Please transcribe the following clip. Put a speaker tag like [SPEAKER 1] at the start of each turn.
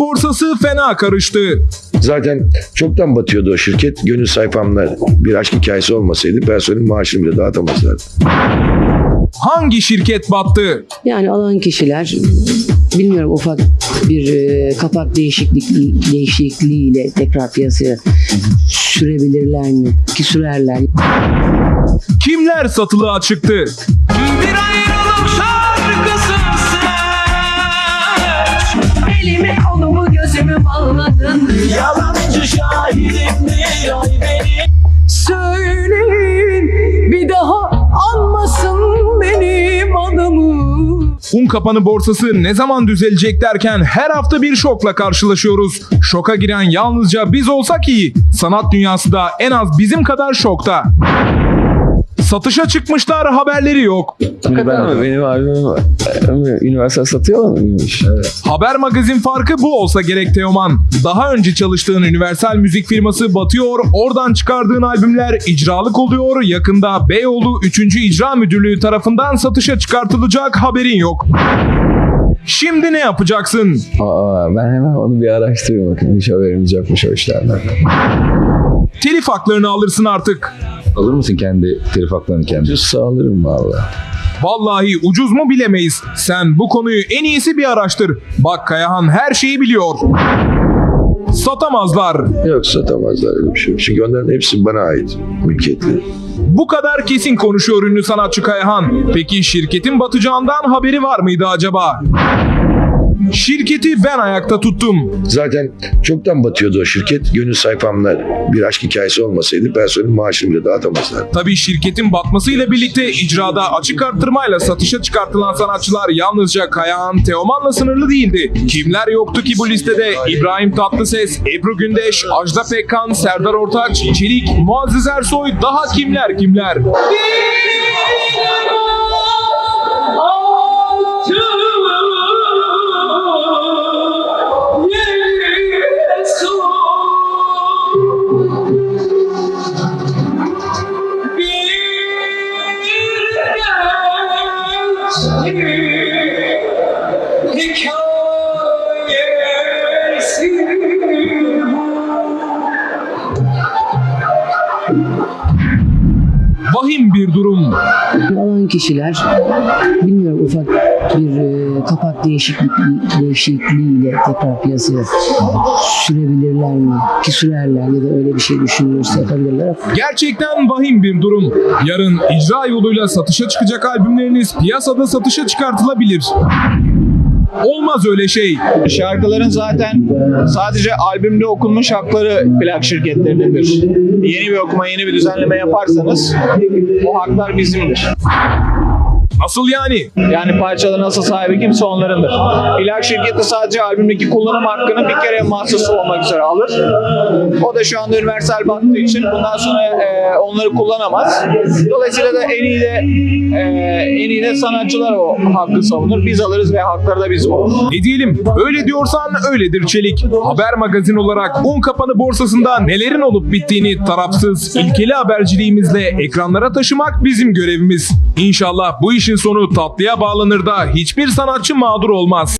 [SPEAKER 1] ortalığı fena karıştı.
[SPEAKER 2] Zaten çoktan batıyordu o şirket. Gönül sayfamda bir aşk hikayesi olmasaydı personelin maaşını bile dağıtamazlardı.
[SPEAKER 1] Hangi şirket battı?
[SPEAKER 3] Yani alan kişiler bilmiyorum ufak bir e, kapak değişiklik değişikliğiyle tekrar piyasaya sürebilirler mi? Ki sürerler.
[SPEAKER 1] Kimler satılığa çıktı?
[SPEAKER 4] Bir
[SPEAKER 1] Un kapanı borsası ne zaman düzelecek derken her hafta bir şokla karşılaşıyoruz. Şoka giren yalnızca biz olsak iyi. Sanat dünyası da en az bizim kadar şokta. Satışa çıkmışlar haberleri yok.
[SPEAKER 5] Hakikaten mi? Benim albümüm var. Üniversite satıyorlar mıymış? Evet.
[SPEAKER 1] Haber magazin farkı bu olsa gerek Teoman. Daha önce çalıştığın Universal müzik firması batıyor, oradan çıkardığın albümler icralık oluyor, yakında Beyoğlu 3. İcra Müdürlüğü tarafından satışa çıkartılacak haberin yok. Şimdi ne yapacaksın?
[SPEAKER 5] Aa, ben hemen onu bir araştırayım bakayım. Hiç haberimiz yokmuş o işlerden.
[SPEAKER 1] Telif haklarını alırsın artık.
[SPEAKER 6] Alır mısın kendi telif haklarını kendi?
[SPEAKER 5] Düz sağlarım valla.
[SPEAKER 1] Vallahi ucuz mu bilemeyiz. Sen bu konuyu en iyisi bir araştır. Bak Kayahan her şeyi biliyor. Satamazlar.
[SPEAKER 2] Yok satamazlar öyle bir şey. yok. Çünkü onların hepsi bana ait mülkiyetleri.
[SPEAKER 1] Bu kadar kesin konuşuyor ünlü sanatçı Kayahan. Peki şirketin batacağından haberi var mıydı acaba? Şirketi ben ayakta tuttum.
[SPEAKER 2] Zaten çoktan batıyordu o şirket. Gönül sayfamda bir aşk hikayesi olmasaydı personelin maaşını bile dağıtamazlardı.
[SPEAKER 1] Tabii şirketin batmasıyla birlikte icrada açık arttırmayla satışa çıkartılan sanatçılar yalnızca Kayahan Teoman'la sınırlı değildi. Kimler yoktu ki bu listede? İbrahim Tatlıses, Ebru Gündeş, Ajda Pekkan, Serdar Ortaç, Çelik, Muazzez Ersoy daha kimler kimler? Vahim bir durum.
[SPEAKER 3] Alan kişiler bilmiyorum ufak bir e, kapak değişiklik değişikliğiyle tekrar piyasaya sürebilirler mi? Ki sürerler ya da öyle bir şey düşünülürse yapabilirler.
[SPEAKER 1] Gerçekten vahim bir durum. Yarın icra yoluyla satışa çıkacak albümleriniz piyasada satışa çıkartılabilir. Olmaz öyle şey.
[SPEAKER 7] Şarkıların zaten sadece albümde okunmuş hakları plak şirketlerindedir. Yeni bir okuma, yeni bir düzenleme yaparsanız o haklar bizimdir.
[SPEAKER 1] Nasıl yani?
[SPEAKER 7] Yani parçaların asıl sahibi kimse onlarındır. Plak şirketi sadece albümdeki kullanım hakkını bir kere mahsus olmak üzere alır. O da şu anda universal battığı için bundan sonra e, onları kullanamaz. Dolayısıyla da en iyi de e, en iyi de sanatçılar o hakkı savunur. Biz alırız ve hakları da bizim olur.
[SPEAKER 1] Ne diyelim? Öyle diyorsan öyledir Çelik. Haber magazin olarak un kapanı borsasında nelerin olup bittiğini tarafsız, ilkeli haberciliğimizle ekranlara taşımak bizim görevimiz. İnşallah bu işin sonu tatlıya bağlanır da hiçbir sanatçı mağdur olmaz.